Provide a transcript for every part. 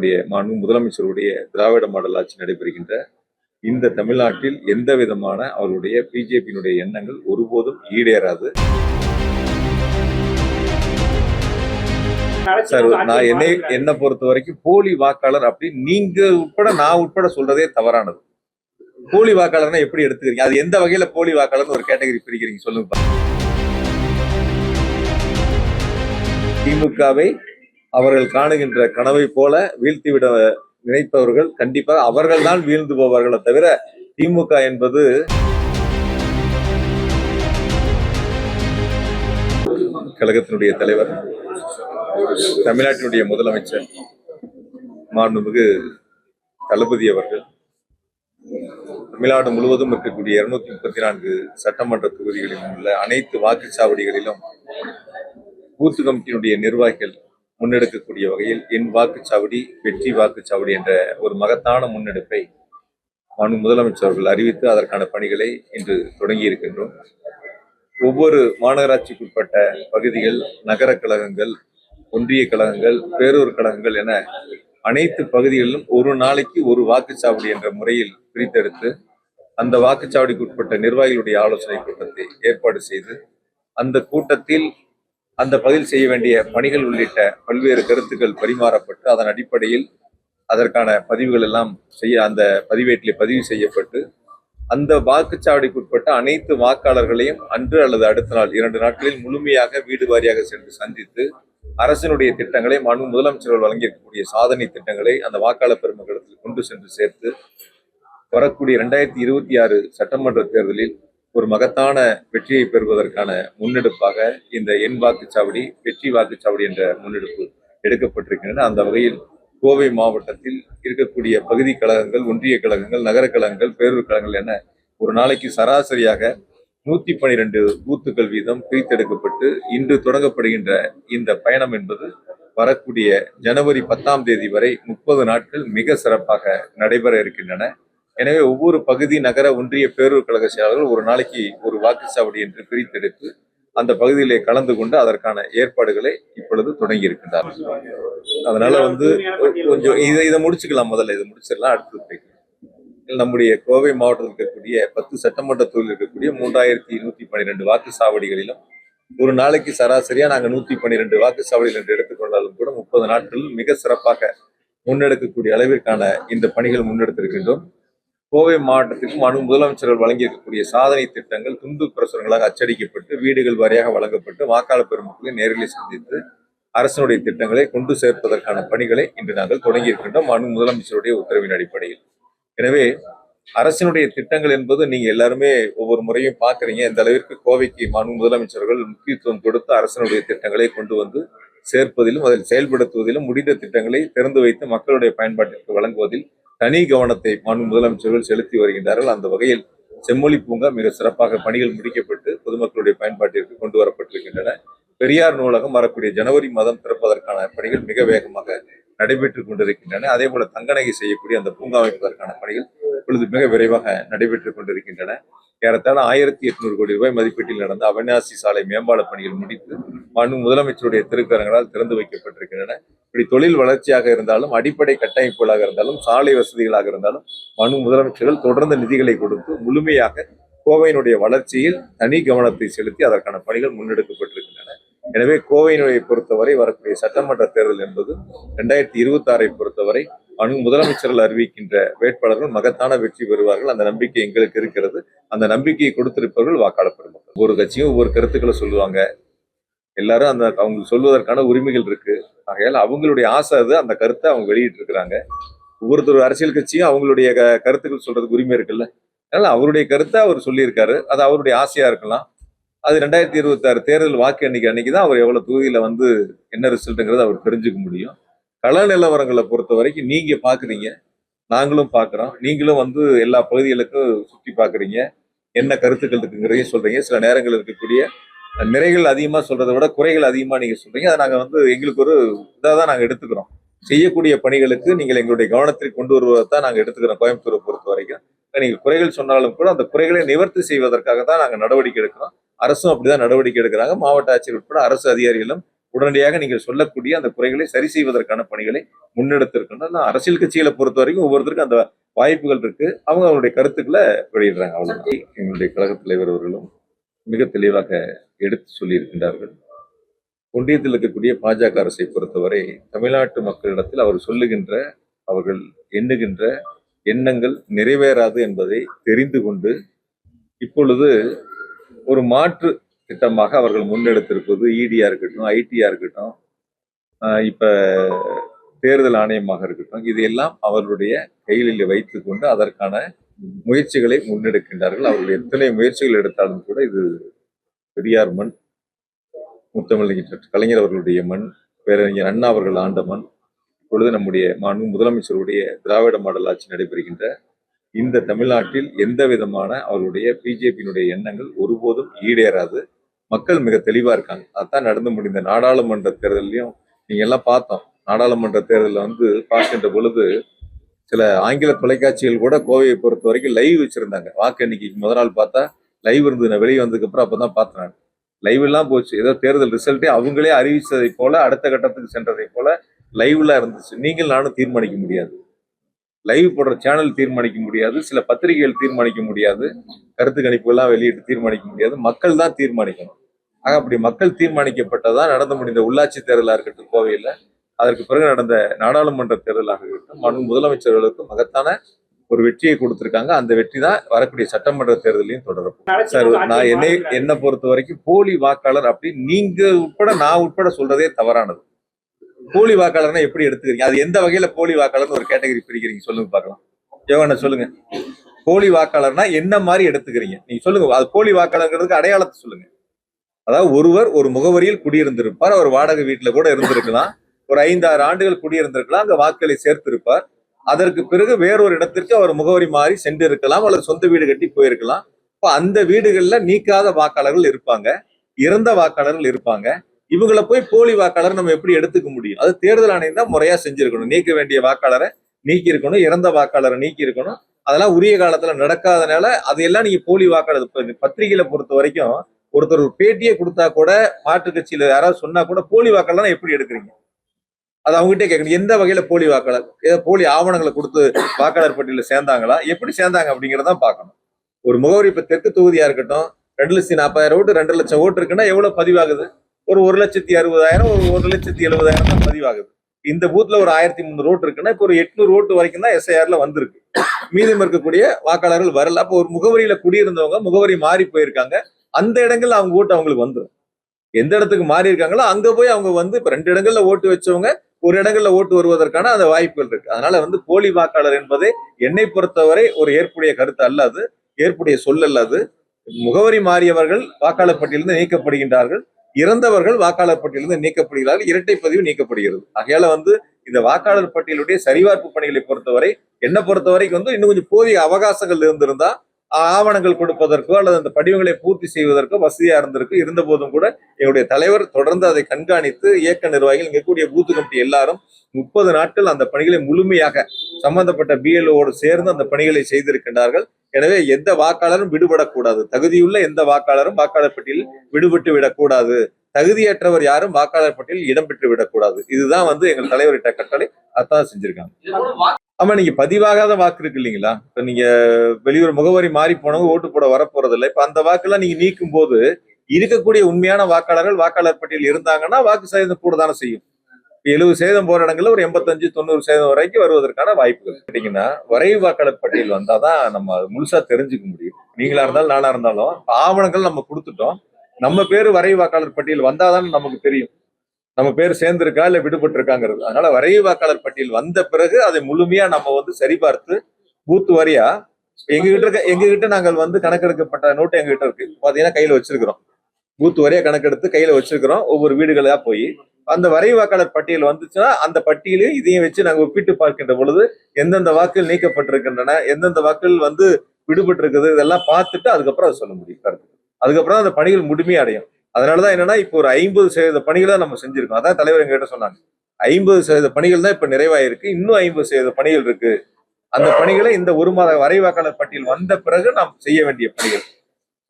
நம்முடைய மாண்பு முதலமைச்சருடைய திராவிட மாடல் ஆட்சி நடைபெறுகின்ற இந்த தமிழ்நாட்டில் எந்த விதமான அவருடைய பிஜேபியினுடைய எண்ணங்கள் ஒருபோதும் ஈடேறாது. சார் நான் என்னை என்னை பொறுத்த வரைக்கும் போலி வாக்காளர் அப்படின்னு நீங்க உட்பட நான் உட்பட சொல்றதே தவறானது. போலி வாக்காளர்னா எப்படி எடுத்துக்கிறீங்க? அது எந்த வகையில போலி வாக்காளர்னு ஒரு கேட்டகரி பிரிக்கிறீங்க சொல்லுங்க திமுகவை அவர்கள் காணுகின்ற கனவை போல வீழ்த்திவிட நினைப்பவர்கள் கண்டிப்பாக அவர்கள் தான் வீழ்ந்து போவார்களே தவிர திமுக என்பது கழகத்தினுடைய தலைவர் தமிழ்நாட்டினுடைய முதலமைச்சர் மாண்புமிகு தளபதி அவர்கள் தமிழ்நாடு முழுவதும் இருக்கக்கூடிய இருநூத்தி முப்பத்தி நான்கு சட்டமன்ற தொகுதிகளிலும் உள்ள அனைத்து வாக்குச்சாவடிகளிலும் பூத்து கமிட்டியினுடைய நிர்வாகிகள் முன்னெடுக்கக்கூடிய வகையில் என் வாக்குச்சாவடி வெற்றி வாக்குச்சாவடி என்ற ஒரு மகத்தான முன்னெடுப்பை மாநில முதலமைச்சர் அவர்கள் அறிவித்து அதற்கான பணிகளை இன்று தொடங்கி இருக்கின்றோம். ஒவ்வொரு மாநகராட்சிக்குட்பட்ட பகுதிகள் நகர கழகங்கள் ஒன்றிய கழகங்கள் பேரூர் கழகங்கள் என அனைத்து பகுதிகளிலும் ஒரு நாளைக்கு ஒரு வாக்குச்சாவடி என்ற முறையில் பிரித்தெடுத்து அந்த வாக்குச்சாவடிக்குட்பட்ட நிர்வாகிகளுடைய ஆலோசனை கூட்டத்தை ஏற்பாடு செய்து அந்த கூட்டத்தில் அந்த பதில் செய்ய வேண்டிய பணிகள் உள்ளிட்ட பல்வேறு கருத்துக்கள் பரிமாறப்பட்டு அதன் அடிப்படையில் அதற்கான பதிவுகள் எல்லாம் செய்ய அந்த பதிவேட்டிலே பதிவு செய்யப்பட்டு அந்த வாக்குச்சாவடிக்குட்பட்ட அனைத்து வாக்காளர்களையும் அன்று அல்லது அடுத்த நாள் இரண்டு நாட்களில் முழுமையாக வீடு வாரியாக சென்று சந்தித்து அரசினுடைய திட்டங்களை மனு முதலமைச்சர்கள் வழங்கியிருக்கக்கூடிய சாதனை திட்டங்களை அந்த வாக்காளர் பெருமக்களத்தில் கொண்டு சென்று சேர்த்து வரக்கூடிய இரண்டாயிரத்தி இருபத்தி ஆறு சட்டமன்ற தேர்தலில் ஒரு மகத்தான வெற்றியை பெறுவதற்கான முன்னெடுப்பாக இந்த எண் வாக்குச்சாவடி வெற்றி வாக்குச்சாவடி என்ற முன்னெடுப்பு எடுக்கப்பட்டிருக்கின்றன. அந்த வகையில் கோவை மாவட்டத்தில் இருக்கக்கூடிய பகுதி கழகங்கள் ஒன்றிய கழகங்கள் நகர கழகங்கள் பேரூர் கழகங்கள் என ஒரு நாளைக்கு சராசரியாக நூத்தி பனிரெண்டு பூத்துக்கள் வீதம் பிரித்தெடுக்கப்பட்டு இன்று தொடங்கப்படுகின்ற இந்த பயணம் என்பது வரக்கூடிய ஜனவரி பத்தாம் தேதி வரை முப்பது நாட்கள் மிக சிறப்பாக நடைபெற இருக்கின்றன. எனவே ஒவ்வொரு பகுதி நகர ஒன்றிய பேரூர் கழக செயலாளர்கள் ஒரு நாளைக்கு ஒரு வாக்குச்சாவடி என்று பிரித்தெடுத்து அந்த பகுதியிலே கலந்து கொண்டு அதற்கான ஏற்பாடுகளை இப்பொழுது தொடங்கி இருக்கின்றார். அதனால வந்து கொஞ்சம் இதை இதை முடிச்சுக்கலாம் முதல்ல. இதை முடிச்சிடலாம். அடுத்து போய்க்கலாம். நம்முடைய கோவை மாவட்டத்தில் இருக்கக்கூடிய பத்து சட்டமன்ற தொகுதியில் இருக்கக்கூடிய மூன்றாயிரத்தி நூத்தி பன்னிரெண்டு வாக்குச்சாவடிகளிலும் ஒரு நாளைக்கு சராசரியா நாங்க நூத்தி பன்னிரெண்டு வாக்குச்சாவடிகள் என்று எடுத்துக்கொண்டாலும் கூட முப்பது நாட்களில் மிக சிறப்பாக முன்னெடுக்கக்கூடிய அளவிற்கான இந்த பணிகள் முன்னெடுத்திருக்கின்றோம். கோவை மாவட்டத்திற்கு மனு முதலமைச்சர்கள் வழங்கியிருக்கக்கூடிய சாதனை திட்டங்கள் துண்டு பிரசுரங்களாக அச்சடிக்கப்பட்டு வீடுகள் வாரியாக வழங்கப்பட்டு வாக்காளர் பெருமக்களை நேரில் சந்தித்து அரசனுடைய திட்டங்களை கொண்டு சேர்ப்பதற்கான பணிகளை இன்று நாங்கள் தொடங்கி இருக்கின்றோம் மனு முதலமைச்சருடைய உத்தரவின் அடிப்படையில். எனவே அரசினுடைய திட்டங்கள் என்பது நீங்க எல்லாருமே ஒவ்வொரு முறையும் பாக்குறீங்க இந்த அளவிற்கு கோவைக்கு மனு முதலமைச்சர்கள் முக்கியத்துவம் கொடுத்து அரசனுடைய திட்டங்களை கொண்டு வந்து சேர்ப்பதிலும் அதில் செயல்படுத்துவதிலும் முடிந்த திட்டங்களை திறந்து வைத்து மக்களுடைய பயன்பாட்டிற்கு வழங்குவதில் தனி கவனத்தை மாநில முதலமைச்சர்கள் செலுத்தி வருகின்றார்கள். அந்த வகையில் செம்மொழி பூங்கா மிக சிறப்பாக பணிகள் முடிக்கப்பட்டு பொதுமக்களுடைய பயன்பாட்டிற்கு கொண்டு வரப்பட்டிருக்கின்றன. பெரியார் நூலகம் வரக்கூடிய ஜனவரி மாதம் திறப்பதற்கான பணிகள் மிக வேகமாக நடைபெற்றுக் கொண்டிருக்கின்றன. அதே போல தங்கநகை செய்யக்கூடிய அந்த பூங்கா அமைப்பதற்கான பணிகள் இப்பொழுது மிக விரைவாக நடைபெற்றுக் கொண்டிருக்கின்றன. ஏறத்தாழ ஆயிரத்தி எட்நூறு கோடி ரூபாய் மதிப்பீட்டில் நடந்த அவிநாசி சாலை மேம்பால பணிகள் முடித்து மனு முதலமைச்சருடைய திருக்கரங்களால் திறந்து வைக்கப்பட்டிருக்கின்றன. இப்படி தொழில் வளர்ச்சியாக இருந்தாலும் அடிப்படை கட்டமைப்புகளாக இருந்தாலும் சாலை வசதிகளாக இருந்தாலும் மனு முதலமைச்சர்கள் தொடர்ந்து நிதிகளை கொடுத்து முழுமையாக கோவையினுடைய வளர்ச்சியில் தனி கவனத்தை செலுத்தி அதற்கான பணிகள் முன்னெடுக்கப்பட்டிருக்கின்றன. எனவே கோவையினுடைய பொறுத்தவரை வரக்கூடிய சட்டமன்ற தேர்தல் என்பது ரெண்டாயிரத்தி இருபத்தி ஆறை பொறுத்தவரை அணு முதலமைச்சர்கள் அறிவிக்கின்ற வேட்பாளர்கள் மகத்தான வெற்றி பெறுவார்கள். அந்த நம்பிக்கை எங்களுக்கு இருக்கிறது. அந்த நம்பிக்கையை கொடுத்திருப்பவர்கள் வாக்காளர் பெருமக்கள். ஒவ்வொரு கட்சியும் ஒவ்வொரு கருத்துக்களை சொல்லுவாங்க. எல்லாரும் அந்த அவங்க சொல்வதற்கான உரிமைகள் இருக்கு. ஆகையால் அவங்களுடைய ஆசை அது அந்த கருத்தை அவங்க வெளியிட்டு இருக்கிறாங்க ஒவ்வொருத்தர் அரசியல் கட்சியும் அவங்களுடைய க- கருத்துக்கள் சொல்றதுக்கு உரிமை இருக்குல்ல. அதனால அவருடைய கருத்தை அவர் சொல்லியிருக்காரு. அது அவருடைய ஆசையா இருக்கலாம். அது ரெண்டாயிரத்தி இருபத்தி ஆறு தேர்தல் வாக்கு எண்ணிக்கை அன்னைக்கு தான் அவர் எவ்வளவு தொகுதியில வந்து என்ன ரிசல்ட்டுங்கிறத அவர் தெரிஞ்சுக்க முடியும். கள நிலவரங்களை பொறுத்த வரைக்கும் நீங்க பாக்குறீங்க. நாங்களும் பாக்குறோம். நீங்களும் வந்து எல்லா பகுதிகளுக்கும் சுற்றி பாக்குறீங்க. என்ன கருத்துக்கள் இருக்குங்கிறதையும் சொல்றீங்க. சில நேரங்கள் இருக்கக்கூடிய நிறைகள் அதிகமாக சொல்றதை விட குறைகள் அதிகமாக நீங்கள் சொல்றீங்க. அதை நாங்கள் வந்து எங்களுக்கு ஒரு இதாக தான் நாங்கள் எடுத்துக்கிறோம். செய்யக்கூடிய பணிகளுக்கு நீங்கள் எங்களுடைய கவனத்திற்கு கொண்டு வருவதை தான் நாங்கள் எடுத்துக்கிறோம் கோயம்புத்தூரை பொறுத்த வரைக்கும். நீங்கள் குறைகள் சொன்னாலும் கூட அந்த குறைகளை நிவர்த்தி செய்வதற்காக தான் நாங்கள் நடவடிக்கை எடுக்கிறோம். அரசும் அப்படிதான் நடவடிக்கை எடுக்கிறாங்க. மாவட்ட ஆட்சியர் உட்பட அரசு அதிகாரிகளும் உடனடியாக நீங்கள் சொல்லக்கூடிய அந்த குறைகளை சரி செய்வதற்கான பணிகளை முன்னெடுத்திருக்கணும். நான் அரசியல் கட்சிகளை பொறுத்த வரைக்கும் ஒவ்வொருத்தருக்கும் அந்த வாய்ப்புகள் இருக்கு. அவங்க அவங்களுடைய கருத்துக்களை வெளியிடுறாங்க. அவ்வளவு எங்களுடைய கழக தலைவர் அவர்களும் மிக தெளிவாக எடுத்து சொல்லியிருக்கின்றார்கள். ஒன்றியத்தில் இருக்கக்கூடிய பாஜக அரசை பொறுத்தவரை தமிழ்நாட்டு மக்களிடத்தில் அவர் சொல்லுகின்ற அவர்கள் எண்ணுகின்ற எண்ணங்கள் நிறைவேறாது என்பதை தெரிந்து கொண்டு இப்பொழுது ஒரு மாற்று திட்டமாக அவர்கள் முன்னெடுத்திருப்பது இடியா இருக்கட்டும் ஐடியா இருக்கட்டும் இப்ப தேர்தல் ஆணையமாக இருக்கட்டும் இதையெல்லாம் அவர்களுடைய கைகளில் வைத்துக்கொண்டு அதற்கான முயற்சிகளை முன்னெடுக்கின்றார்கள். அவர்கள் எத்தனை முயற்சிகள் எடுத்தாலும் கூட இது பெரியார் மண் முத்தமிழ் கலைஞர் அவர்களுடைய மண் பேரறிஞர் அண்ணா அவர்கள் ஆண்ட மண் இப்பொழுது நம்முடைய மாண்பு முதலமைச்சருடைய திராவிட மாடல் ஆட்சி நடைபெறுகின்ற இந்த தமிழ்நாட்டில் எந்த விதமான அவர்களுடைய பிஜேபியினுடைய எண்ணங்கள் ஒருபோதும் ஈடேறாது. மக்கள் மிக தெளிவாக இருக்காங்க. அதான் நடந்து முடிந்த நாடாளுமன்ற தேர்தலையும் நீங்க எல்லாம் பார்த்தோம். நாடாளுமன்ற தேர்தலில் வந்து பார்க்கின்ற பொழுது சில ஆங்கில தொலைக்காட்சிகள் கூட கோவையை பொறுத்த வரைக்கும் லைவ் வச்சிருந்தாங்க. வாக்கு எண்ணிக்கைக்கு முதல் நாள் பார்த்தா லைவ் இருந்தது. நான் வெளியே வந்ததுக்கப்புறம் அப்போ தான் பார்த்தேன் லைவ்லாம் லைவ் எல்லாம் போச்சு. ஏதோ தேர்தல் ரிசல்ட்டே அவங்களே அறிவித்ததை போல அடுத்த கட்டத்துக்கு சென்றதை போல லைவ்ல இருந்துச்சு. நீங்கள் நானும் தீர்மானிக்க முடியாது. லைவ் போடுற சேனல் தீர்மானிக்க முடியாது. சில பத்திரிகைகள் தீர்மானிக்க முடியாது. கருத்து கணிப்புகள்லாம் வெளியிட்டு தீர்மானிக்க முடியாது. மக்கள் தான் தீர்மானிக்கணும். ஆக அப்படி மக்கள் தீர்மானிக்கப்பட்டதா நடந்து முடிந்த உள்ளாட்சி தேர்தலாக இருக்கட்டும் கோவையில் அதற்கு பிறகு நடந்த நாடாளுமன்ற தேர்தலாக இருக்கட்டும் முதலமைச்சர்களுக்கும் மகத்தான ஒரு வெற்றியை கொடுத்திருக்காங்க. அந்த வெற்றி தான் வரக்கூடிய சட்டமன்ற தேர்தலையும் தொடரும் சார் நான் என்னை என்னை பொறுத்த வரைக்கும் போலி வாக்காளர் அப்படி நீங்க உட்பட நான் உட்பட சொல்றதே தவறானது. போலி வாக்காளர்னா எப்படி எடுத்துக்கிறீங்க? அது எந்த வகையில போலி வாக்காளர்னு ஒரு கேட்டகரி பிரிக்கிறீங்க? சொல்லுங்க பார்க்கலாம். யோகண்ண சொல்லுங்க. போலி வாக்காளர்னா என்ன மாதிரி எடுத்துக்கிறீங்க? நீங்க சொல்லுங்க. அது போலி வாக்காளர்ங்கிறதுக்கு அடையாளத்தை சொல்லுங்க. அதாவது ஒருவர் ஒரு முகவரியில் குடியிருந்திருப்பார். அவர் வாடகை வீட்டுல கூட இருந்திருக்கலாம். ஒரு ஐந்தாறு ஆண்டுகள் குடியிருந்திருக்கலாம். அங்க வாக்குகளை சேர்த்திருப்பார். அதற்கு பிறகு வேறொரு இடத்திற்கு அவர் முகவரி மாறி சென்று இருக்கலாம் அல்லது சொந்த வீடு கட்டி போயிருக்கலாம். இப்போ அந்த வீடுகளில் நீக்காத வாக்காளர்கள் இருப்பாங்க. இறந்த வாக்காளர்கள் இருப்பாங்க. இவங்களை போய் போலி வாக்காளர் நம்ம எப்படி எடுத்துக்க முடியும்? அது தேர்தல் ஆணையம் தான் முறையா செஞ்சிருக்கணும். நீக்க வேண்டிய வாக்காளரை நீக்கி இருக்கணும் இறந்த வாக்காளரை நீக்கி இருக்கணும் அதெல்லாம் உரிய காலத்துல நடக்காதனால அதையெல்லாம் நீங்க போலி வாக்காளர் பத்திரிகையில பொறுத்த வரைக்கும் ஒருத்தர் ஒரு பேட்டியே கொடுத்தா கூட மாற்று கட்சியில யாராவது சொன்னா கூட போலி வாக்காளர் எப்படி எடுக்கிறீங்க? அது அவங்ககிட்ட கேட்கணும். எந்த வகையில போலி வாக்காளர் ஏதோ போலி ஆவணங்களை கொடுத்து வாக்காளர் பட்டியலில் சேர்ந்தாங்களா? எப்படி சேர்ந்தாங்க அப்படிங்கிறதான் பார்க்கணும். ஒரு முகவரி இப்போ தெற்கு தொகுதியா இருக்கட்டும் ரெண்டு லட்சத்தி நாற்பதாயிரம் ஓட்டு ரெண்டு லட்சம் ஓட்டு இருக்குன்னா எவ்வளவு பதிவாகுது? ஒரு ஒரு லட்சத்தி அறுபதாயிரம் ஒரு ஒரு லட்சத்தி எழுபதாயிரம் தான் பதிவாகுது. இந்த பூத்ல ஒரு ஆயிரத்தி முந்நூறு ஓட்டு இருக்குன்னா இப்போ ஒரு எட்நூறு ஓட்டு வரைக்கும் தான் எஸ்ஐஆர்ல வந்திருக்கு. மீதம் இருக்கக்கூடிய வாக்காளர்கள் வரல. அப்போ ஒரு முகவரியில குடியிருந்தவங்க முகவரி மாறி போயிருக்காங்க. அந்த இடங்கள்ல அவங்க ஓட்டு அவங்களுக்கு வந்துடும் எந்த இடத்துக்கு மாறி இருக்காங்களோ அங்க போய் அவங்க வந்து இப்ப ரெண்டு இடங்கள்ல ஓட்டு வச்சவங்க ஒரு இடங்கள்ல ஓட்டு வருவதற்கான அந்த வாய்ப்புகள் இருக்கு. அதனால வந்து போலி வாக்காளர் என்பது என்னை பொறுத்தவரை ஒரு ஏற்புடைய கருத்து அல்லது ஏற்புடைய சொல் அல்லது முகவரி மாறியவர்கள் வாக்காளர் பட்டியலிருந்து நீக்கப்படுகின்றார்கள். இறந்தவர்கள் வாக்காளர் பட்டியலிருந்து நீக்கப்படுகிறார்கள். இரட்டை பதிவு நீக்கப்படுகிறது. ஆகையால வந்து இந்த வாக்காளர் பட்டியலுடைய சரிபார்ப்பு பணிகளை பொறுத்தவரை என்னை பொறுத்தவரைக்கு வந்து இன்னும் கொஞ்சம் போதிய அவகாசங்கள் இருந்திருந்தா ஆவணங்கள் கொடுப்பதற்கோ அல்லது அந்த படிவங்களை பூர்த்தி செய்வதற்கோ வசதியா இருந்திருக்கு. இருந்த போதும் கூட எங்களுடைய தலைவர் தொடர்ந்து அதை கண்காணித்து இயக்க நிர்வாகிகள் இங்க கூடிய பூத்து கமிட்டி எல்லாரும் முப்பது நாட்கள் அந்த பணிகளை முழுமையாக சம்பந்தப்பட்ட பிஎல்ஓடு சேர்ந்து அந்த பணிகளை செய்திருக்கின்றார்கள். எனவே எந்த வாக்காளரும் விடுபடக்கூடாது. தகுதியுள்ள எந்த வாக்காளரும் வாக்காளர் பட்டியலில் விடுபட்டு விடக்கூடாது. தகுதியற்றவர் யாரும் வாக்காளர் பட்டியலில் இடம்பெற்று விடக்கூடாது. இதுதான் வந்து எங்கள் தலைவர்கிட்ட கட்டளை. அதான் செஞ்சிருக்காங்க. ஆமா நீங்க பதிவாகாத வாக்கு இருக்கு இல்லைங்களா? இப்ப நீங்க வெளியூர் முகவரி மாறி போனவங்க ஓட்டு போட வரப்போறது இல்லை இப்ப அந்த வாக்கெல்லாம் நீங்க நீக்கும் போது இருக்கக்கூடிய உண்மையான வாக்காளர்கள் வாக்காளர் பட்டியல் இருந்தாங்கன்னா வாக்கு சதவீதம் கூட தானே செய்யும் எழுபது சதவீதம் போற இடங்கள்ல ஒரு எண்பத்தஞ்சு தொண்ணூறு சதவீதம் வரைக்கும் வருவதற்கான வாய்ப்புகள். கேட்டீங்கன்னா வரைவு வாக்காளர் பட்டியல் வந்தாதான் நம்ம முழுசா தெரிஞ்சுக்க முடியும். நீங்களா இருந்தாலும் நானா இருந்தாலும் ஆவணங்கள் நம்ம கொடுத்துட்டோம். நம்ம பேர் வரைவு வாக்காளர் பட்டியல் வந்தாதான் நமக்கு தெரியும். நம்ம பேர் சேர்ந்திருக்கா இல்லை விடுபட்டு இருக்காங்கிறது அதனால வரைவு வாக்காளர் பட்டியல் வந்த பிறகு அதை முழுமையா நம்ம வந்து சரிபார்த்து பூத்து வாரியா எங்ககிட்ட இருக்க எங்ககிட்ட நாங்கள் வந்து கணக்கெடுக்கப்பட்ட நோட்டு எங்ககிட்ட இருக்கு. பாத்தீங்கன்னா கையில வச்சிருக்கிறோம். பூத்து வரையா கணக்கெடுத்து கையில வச்சிருக்கிறோம். ஒவ்வொரு வீடுகளா போய். அந்த வரைவு வாக்காளர் பட்டியல் வந்துச்சுன்னா அந்த பட்டியலையும் இதையும் வச்சு நாங்கள் ஒப்பிட்டு பார்க்கின்ற பொழுது எந்தெந்த வாக்குகள் நீக்கப்பட்டிருக்கின்றன எந்தெந்த வாக்குகள் வந்து விடுபட்டு இருக்குது இதெல்லாம் பார்த்துட்டு அதுக்கப்புறம் அதை சொல்ல முடியும். கருத்து. அதுக்கப்புறம் அந்த பணிகள் முழுமையடையும். அதனாலதான் என்னன்னா இப்போ ஒரு ஐம்பது சதவீத பணிகளை நம்ம செஞ்சிருக்கோம். அதான் தலைவர் எங்கிட்ட சொன்னாங்க. ஐம்பது சதவீத பணிகள் தான் இப்ப நிறைவாயிருக்கு. இன்னும் ஐம்பது சதவீத பணிகள் இருக்கு. அந்த பணிகளை இந்த ஒரு மாத வரைவாக்காளர் பட்டியல் வந்த பிறகு நாம் செய்ய வேண்டிய பணிகள்.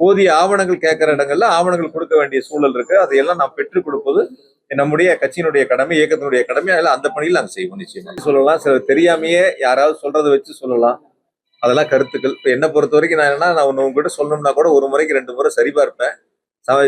போதிய ஆவணங்கள் கேட்கிற இடங்கள்ல ஆவணங்கள் கொடுக்க வேண்டிய சூழல் இருக்கு. அதையெல்லாம் நாம் பெற்றுக் கொடுப்பது நம்முடைய கட்சியினுடைய கடமை இயக்கத்தினுடைய கடமை. அதில் அந்த பணியில் நாங்கள் செய்வோம் நிச்சயமா. சொல்லலாம். சில தெரியாமையே யாராவது சொல்றதை வச்சு சொல்லலாம். அதெல்லாம் கருத்துக்கள். இப்போ என்னை பொறுத்த வரைக்கும் நான் என்னன்னா நான் ஒன்று உங்ககிட்ட சொல்லணும்னா கூட ஒரு முறைக்கு ரெண்டு முறை சரிபார்ப்பேன்.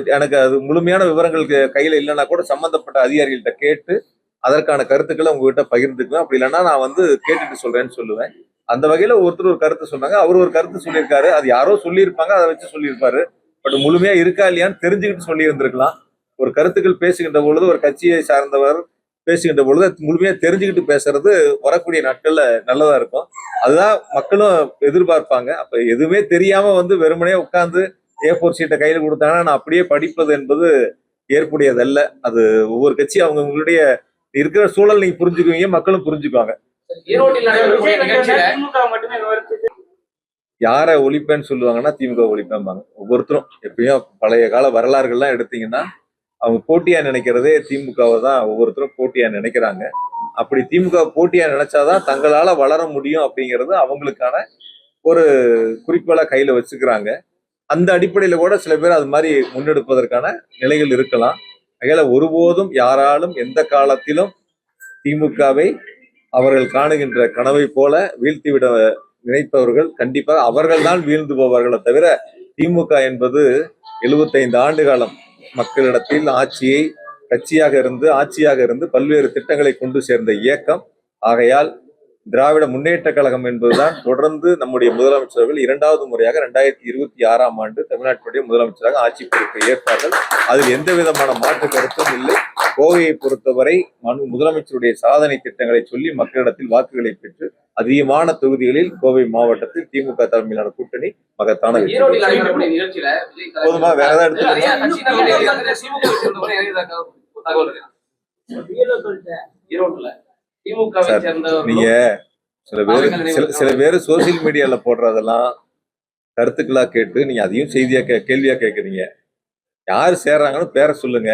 எனக்கு அது முழுமையான விவரங்கள் கையில் இல்லைன்னா கூட சம்மந்தப்பட்ட அதிகாரிகள்கிட்ட கேட்டு அதற்கான கருத்துக்களை உங்ககிட்ட பகிர்ந்துக்குவேன். அப்படி இல்லைன்னா நான் வந்து கேட்டுட்டு சொல்றேன்னு சொல்லுவேன். அந்த வகையில ஒருத்தர் ஒரு கருத்து சொன்னாங்க. அவர் ஒரு கருத்து சொல்லியிருக்காரு. அது யாரோ சொல்லியிருப்பாங்க அதை வச்சு சொல்லியிருப்பாரு. பட் முழுமையா இருக்கா இல்லையான்னு தெரிஞ்சுக்கிட்டு சொல்லியிருந்திருக்கலாம். ஒரு கருத்துக்கள் பேசுகின்ற பொழுது ஒரு கட்சியை சார்ந்தவர் பேசுகின்ற பொழுது முழுமையா தெரிஞ்சுக்கிட்டு பேசுறது வரக்கூடிய நாட்கள்ல நல்லதா இருக்கும். அதுதான் மக்களும் எதிர்பார்ப்பாங்க. அப்ப எதுவுமே தெரியாம வந்து வெறுமனே உட்காந்து ஏ ஃபோர் சீட்டை கையில கொடுத்தாங்கன்னா நான் அப்படியே படிப்பது என்பது ஏற்புடையதல்ல. அது ஒவ்வொரு கட்சி அவங்களுடைய இருக்கிற சூழல் நீங்க புரிஞ்சுக்குவீங்க மக்களும் புரிஞ்சுக்குவாங்க. யாரை ஒழிப்பேன்னு சொல்லுவாங்கன்னா திமுக ஒழிப்பேன்பாங்க ஒவ்வொருத்தரும் எப்பயும் பழைய கால வரலாறுகள்லாம் எடுத்தீங்கன்னா அவங்க போட்டியா நினைக்கிறதே திமுகவை தான் ஒவ்வொருத்தரும் போட்டியா நினைக்கிறாங்க. அப்படி திமுக போட்டியா நினைச்சாதான் தங்களால வளர முடியும் அப்படிங்கிறது அவங்களுக்கான ஒரு குறிக்கோளா கையில வச்சுக்கிறாங்க. அந்த அடிப்படையில் கூட சில பேர் அது மாதிரி முன்னெடுப்பதற்கான நிலைகள் இருக்கலாம். ஆகையால ஒருபோதும் யாராலும் எந்த காலத்திலும் திமுகவை அவர்கள் காணுகின்ற கனவை போல வீழ்த்திவிட நினைப்பவர்கள் கண்டிப்பாக அவர்கள்தான் வீழ்ந்து போவார்களே தவிர திமுக என்பது 75 ஆண்டு காலம் மக்களிடத்தில் ஆட்சியை கட்சியாக இருந்து ஆட்சியாக இருந்து பல்வேறு திட்டங்களை கொண்டு சேர்ந்த இயக்கம். ஆகையால் திராவிட முன்னேற்ற கழகம் என்பதுதான் தொடர்ந்து நம்முடைய முதலமைச்சர்கள் இரண்டாவது முறையாக ரெண்டாயிரத்தி இருபத்தி ஆறாம் ஆண்டு தமிழ்நாட்டுடைய முதலமைச்சராக ஆட்சி பொறுப்பை ஏற்பார்கள் அதில் எந்த விதமான மாற்று கருத்தும் இல்லை கோவையை பொறுத்தவரை மனு முதலமைச்சருடைய சாதனை திட்டங்களை சொல்லி மக்களிடத்தில் வாக்குகளை பெற்று அதிகமான தொகுதிகளில் கோவை மாவட்டத்தில் திமுக தலைமையிலான கூட்டணி மகத்தான போதுமா வேற ஏதாவது நீங்க சில பேர் சில சில பேர் சோசியல் மீடியால போடுறதெல்லாம் கருத்துக்களா கேட்டு நீங்க அதையும் செய்தியா கே கேள்வியா கேக்குறீங்க. யார் சேர்றாங்கன்னு பேரை சொல்லுங்க.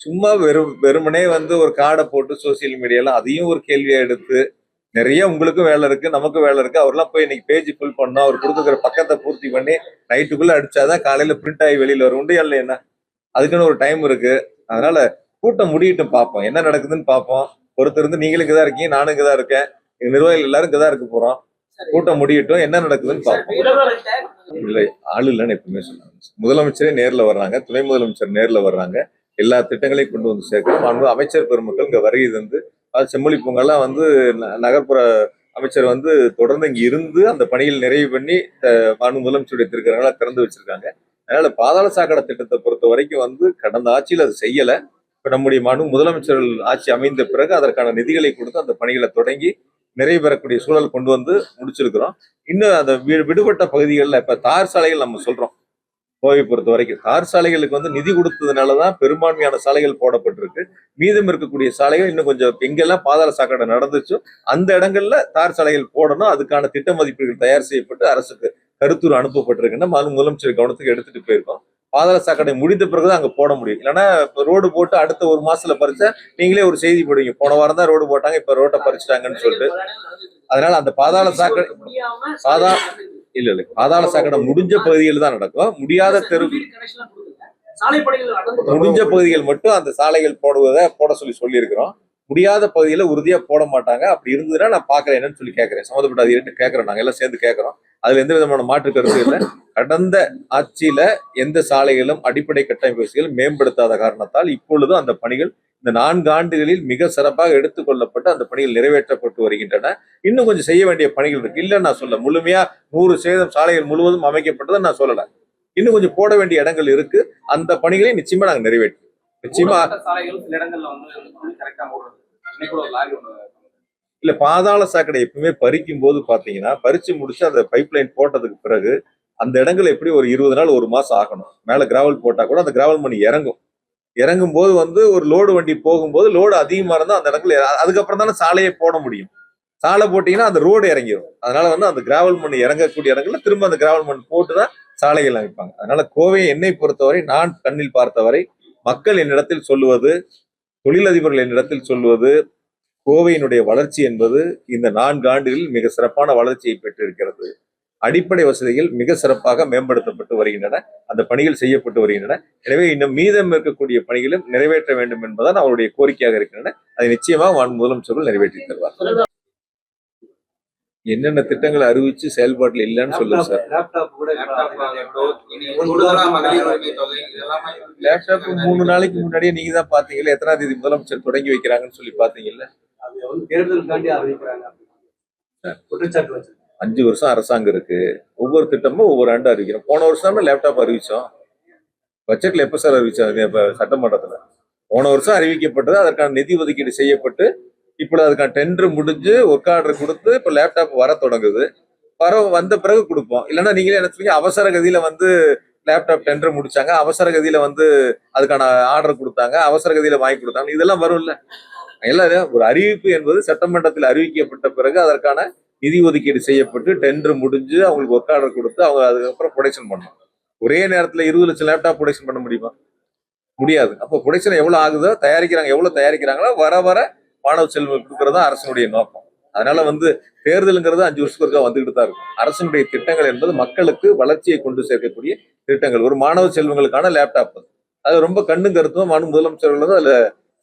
சும்மா வெறும் வெறுமனே வந்து ஒரு கார்டை போட்டு சோசியல் மீடியால அதையும் ஒரு கேள்வியா எடுத்து நிறைய உங்களுக்கும் வேலை இருக்கு நமக்கும் வேலை இருக்கு. அவர்லாம் போய் இன்னைக்கு பேஜ் ஃபில் பண்ணோம் அவர் கொடுத்துக்கிற பக்கத்தை பூர்த்தி பண்ணி நைட்டுக்குள்ள அடிச்சாதான் காலையில பிரிண்ட் ஆகி வெளியில வரும். உண்டு இல்லை என்ன? அதுக்குன்னு ஒரு டைம் இருக்கு. அதனால கூட்டம் முடியட்டும் பார்ப்போம். என்ன நடக்குதுன்னு பார்ப்போம். ஒருத்தர் இருந்து நீங்களும் இங்கதான் இருக்கீங்க நானும் இங்கதான் இருக்கேன். எங்க நிர்வாகிகள் எல்லாரும் இங்கதான் இருக்க போறோம். கூட்டம் முடியட்டும். என்ன நடக்குதுன்னு பார்ப்போம். இல்லை ஆள் இல்லைன்னு எப்பவுமே சொன்னாங்க. முதலமைச்சரே நேர்ல வர்றாங்க. துணை முதலமைச்சர் நேர்ல வர்றாங்க. எல்லா திட்டங்களையும் கொண்டு வந்து சேர்க்கிறோம் அன்பு அமைச்சர் பெருமக்கள் இங்க வருகை தந்து அது செம்மொழி பொங்கல்லாம் வந்து நகர்ப்புற அமைச்சர் வந்து தொடர்ந்து இங்க இருந்து அந்த பணியில் நிறைவு பண்ணி மாண்பு முதலமைச்சருடைய திருக்கரங்களா திறந்து வச்சிருக்காங்க. அதனால பாதாள சாக்கடை திட்டத்தை பொறுத்த வரைக்கும் வந்து கடந்த ஆட்சியில் அது செய்யல. நம்முடைய மனு முதலமைச்சர்கள் ஆட்சி அமைந்த பிறகு அதற்கான நிதிகளை கொடுத்து அந்த பணிகளை தொடங்கி நிறைவு பெறக்கூடிய சூழல் கொண்டு வந்து முடிச்சிருக்கிறோம். இன்னும் அந்த விடுபட்ட பகுதிகளில் இப்ப தார் சாலைகள் நம்ம சொல்றோம். கோவை பொறுத்த வரைக்கும் தார் சாலைகளுக்கு வந்து நிதி கொடுத்ததுனால தான் பெரும்பான்மையான சாலைகள் போடப்பட்டிருக்கு. மீதம் இருக்கக்கூடிய சாலைகள் இன்னும் கொஞ்சம் எங்கெல்லாம் பாதாள சாக்கடை நடந்துச்சோ. அந்த இடங்கள்ல தார் சாலைகள் போடணும். அதுக்கான திட்ட மதிப்பீடுகள் தயார் செய்யப்பட்டு அரசுக்கு கருத்துரு அனுப்பப்பட்டிருக்குன்னா மறு முதலமைச்சர் கவனத்துக்கு எடுத்துட்டு போயிருக்கோம். பாதாள சாக்கடை முடிந்த பிறகுதான் அங்க போட முடியும். இல்லைன்னா ரோடு போட்டு அடுத்த ஒரு மாசத்துல பறிச்சா நீங்களே ஒரு செய்தி போடுவீங்க. போன வாரம் தான் ரோடு போட்டாங்க இப்ப ரோட்டை பறிச்சிட்டாங்கன்னு சொல்லிட்டு. அதனால அந்த பாதாள சாக்கடை பாதா- இல்ல இல்ல. பாதாள சாக்கடை முடிஞ்ச பகுதியில் தான் நடக்கும். முடியாத தெரு முடிஞ்ச பகுதிகள் மட்டும் அந்த சாலைகள் போடுவதை போட சொல்லி சொல்லியிருக்கிறோம். முடியாத பகுதியில உறுதியா போட மாட்டாங்க. அப்படி இருந்ததுன்னா நான் பாக்குறேன் என்னன்னு சொல்லி கேட்கறேன். சம்மந்தப்பட்ட அதிகாரிட்டு கேட்கறோம். நாங்க எல்லாம் சேர்ந்து கேட்கறோம். அதுல எந்த விதமான மாற்று கருத்து இல்லை. கடந்த ஆட்சியில எந்த சாலைகளும் அடிப்படை கட்டமைப்பு வசதிகள் மேம்படுத்தாத காரணத்தால் இப்பொழுதும் அந்த பணிகள் இந்த நான்கு ஆண்டுகளில் மிக சிறப்பாக எடுத்துக்கொள்ளப்பட்டு அந்த பணிகள் நிறைவேற்றப்பட்டு வருகின்றன. இன்னும் கொஞ்சம் செய்ய வேண்டிய பணிகள் இருக்கு. இல்லைன்னு நான் சொல்ல முழுமையா நூறு சேதம் சாலைகள் முழுவதும் அமைக்கப்பட்டதை நான் சொல்லல. இன்னும் கொஞ்சம் போட வேண்டிய இடங்கள் இருக்கு. அந்த பணிகளை நிச்சயமா நாங்கள் நிறைவேற்றோம் நிச்சயமா சாலைகள் சில இடங்கள்ல வந்து கரெக்டா இல்ல பாதாள சாக்கடை எப்பவுமே பறிக்கும் போது பாத்தீங்கன்னா பறிச்சு முடிச்சு அந்த பைப் லைன் போட்டதுக்கு பிறகு அந்த இடங்கள் எப்படி ஒரு இருபது நாள் ஒரு மாசம் ஆகணும். மேல கிராவல் போட்டா கூட அந்த கிராவல் மணி இறங்கும். இறங்கும் போது வந்து ஒரு லோடு வண்டி போகும்போது லோடு அதிகமா இருந்தால் அந்த இடங்கள் அதுக்கப்புறம் தானே சாலையை போட முடியும். சாலை போட்டீங்கன்னா அந்த ரோடு இறங்கிடும் அதனால வந்து அந்த கிராவல் மண் இறங்கக்கூடிய இடங்கள்ல திரும்ப அந்த கிராவல் மண் போட்டு தான் சாலைகள் அமைப்பாங்க. அதனால கோவை என்னை பொறுத்தவரை நான் கண்ணில் பார்த்தவரை மக்கள் என்னிடத்தில் சொல்லுவது தொழிலதிபர்கள் என்னிடத்தில் சொல்லுவது கோவையினுடைய வளர்ச்சி என்பது இந்த நான்கு ஆண்டுகளில் மிக சிறப்பான வளர்ச்சியை பெற்றிருக்கிறது. அடிப்படை வசதிகள் மிக சிறப்பாக மேம்படுத்தப்பட்டு வருகின்றன. அந்த பணிகள் செய்யப்பட்டு வருகின்றன. எனவே இன்னும் மீதம் இருக்கக்கூடிய பணிகளும் நிறைவேற்ற வேண்டும் என்பதுதான் அவருடைய கோரிக்கையாக இருக்கின்றன. அதை நிச்சயமாக மாண்பு முதலமைச்சர்கள் நிறைவேற்றி தருவார் என்னென்ன திட்டங்களை அறிவிச்சு செயல்பாட்டில் இல்லைன்னு சொல்லுங்க சார். லேப்டாப் மூணு நாளைக்கு முன்னாடியே நீங்க தான் பாத்தீங்கல்ல எத்தனாம் தேதி முதலமைச்சர் தொடங்கி வைக்கிறாங்கன்னு சொல்லி பாத்தீங்கல்ல அது வந்து தேர்தலுக்காண்டி அறிவிக்கிறாங்க. குற்றச்சாட்டு வச்சு அஞ்சு வருஷம் அரசாங்கம் இருக்கு. ஒவ்வொரு திட்டமும் ஒவ்வொரு ஆண்டு அறிவிக்கிறோம். போன வருஷம் லேப்டாப் அறிவிச்சோம். பட்ஜெட்ல எப்ப சார் அறிவிச்சாங்க இப்ப சட்டமன்றத்துல. போன வருஷம் அறிவிக்கப்பட்டது அதற்கான நிதி ஒதுக்கீடு செய்யப்பட்டு இப்பொழுது அதுக்கான டெண்டர் முடிஞ்சு ஒர்க் ஆர்டர் கொடுத்து இப்ப லேப்டாப் வர தொடங்குது. வர வந்த பிறகு கொடுப்போம். இல்லைன்னா நீங்களே என்ன சொல்றீங்க? அவசர கதியில வந்து லேப்டாப் டெண்டர் முடிச்சாங்க. அவசர கதியில வந்து அதுக்கான ஆர்டர் கொடுத்தாங்க. அவசர கதியில வாங்கி கொடுத்தாங்க. இதெல்லாம் வரும்ல. எல்லாரும் ஒரு அறிவிப்பு என்பது சட்டமன்றத்தில் அறிவிக்கப்பட்ட பிறகு அதற்கான நிதி ஒதுக்கீடு செய்யப்பட்டு டெண்டர் முடிஞ்சு அவங்களுக்கு ஒர்க் ஆர்டர் கொடுத்து அவங்க அதுக்கப்புறம் ப்ரொடக்ஷன் பண்ணணும் ஒரே நேரத்தில் இருபது லட்சம் லேப்டாப் ப்ரொடக்ஷன் பண்ண முடியுமா? முடியாது. அப்போ ப்ரொடக்ஷன் எவ்வளோ ஆகுதோ தயாரிக்கிறாங்க எவ்வளோ தயாரிக்கிறாங்களோ வர வர மாணவ செல்வம் கொடுக்கறது தான் அரசனுடைய நோக்கம். அதனால வந்து தேர்தலுங்கிறது அஞ்சு வருஷத்துக்கு ஒருக்கா வந்துகிட்டு தான் இருக்கும். அரசனுடைய திட்டங்கள் என்பது மக்களுக்கு வளர்ச்சியை கொண்டு சேர்க்கக்கூடிய திட்டங்கள். ஒரு மாணவ செல்வங்களுக்கான லேப்டாப் அது. ரொம்ப கண்ணும் கருத்தும் மாநில முதலமைச்சர்கள் வந்து அதில்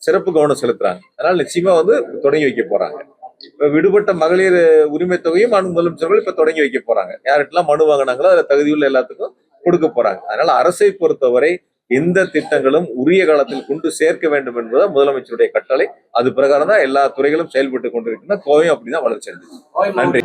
சிறப்பு கவனம் செலுத்துறாங்க. அதனால நிச்சயமா வந்து தொடங்கி வைக்க போறாங்க. இப்ப விடுபட்ட மகளிர் உரிமை தொகையும் மாநில முதலமைச்சர்கள் இப்ப தொடங்கி வைக்க போறாங்க. யார்கிட்டலாம் மனு வாங்கினாங்களோ அதுல தகுதியுள்ள எல்லாத்துக்கும் கொடுக்க போறாங்க. அதனால அரசை பொறுத்தவரை எந்த திட்டங்களும் உரிய காலத்தில் கொண்டு சேர்க்க வேண்டும் என்பது முதலமைச்சருடைய கட்டளை. அது பிரகாரம் தான் எல்லா துறைகளும் செயல்பட்டு கொண்டிருக்கின்றன. கோவையும் அப்படிதான் வளர்ச்சி நன்றி.